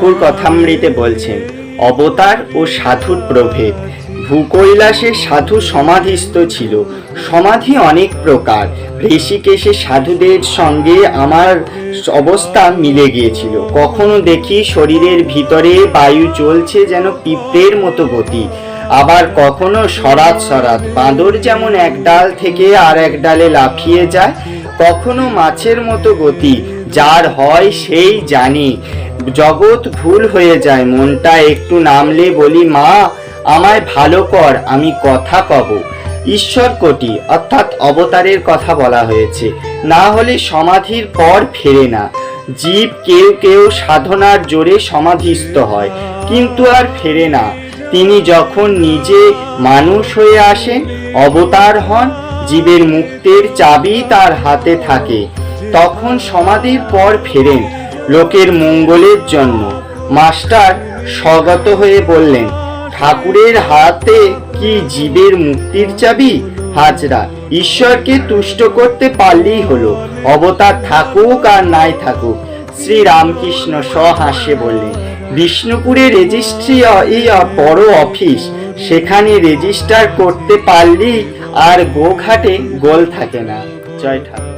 ঠাকুর কথামৃতে বলছেন, অবতার ও সাধুর প্রভেদ। ভূকৈলাসে সাধু সমাধিস্থ ছিল। সমাধি অনেক প্রকার। ঋষিকেশে সাধুদের সঙ্গে আমার অবস্থা মিলে গিয়েছিল। কখনো দেখি শরীরের ভিতরে বায়ু চলছে যেন পিঁপড়ের মতো গতি। আবার কখনো সরাত সরাত বাঁদর যেমন এক ডাল থেকে আর এক ডালে লাফিয়ে যায়, কখনো মাছের মতো গতি। যার হয় সেই জানি। জগৎ ভুল হয়ে যায়, মনটা একটু নামলে বলি, মা, আমায় ভালো কর, আমি কথা কব। ঈশ্বর কোটি, অর্থাৎ অবতারের কথা বলা হয়েছে। না হলে সমাধির পর ফেরে না। জীব কেউ কেউ সাধনার জোরে সমাধিস্থ হয়, কিন্তু আর ফেরে না। তিনি যখন নিজে মানুষ হয়ে আসেন, অবতার হন, জীবের মুক্তের চাবি তার হাতে থাকে। তখন সমাধির পর ফেরেন লোকের মঙ্গলের জন্য। মাস্টার স্বগত হয়ে বললেন, ঠাকুরের হাতে কি জীবের মুক্তির চাবি? হাজরা, ঈশ্বরকে তুষ্ট করতে পারলেই হলো। অবতার থাকুক আর নাই থাকুক। শ্রী রামকৃষ্ণ সহাস্যে বললেন, বিষ্ণুপুরে রেজিস্ট্রি বড় অফিস। সেখানে রেজিস্টার করতে পারলেই আর গোঘাটে গোল থাকে না। জয় ঠাকুর।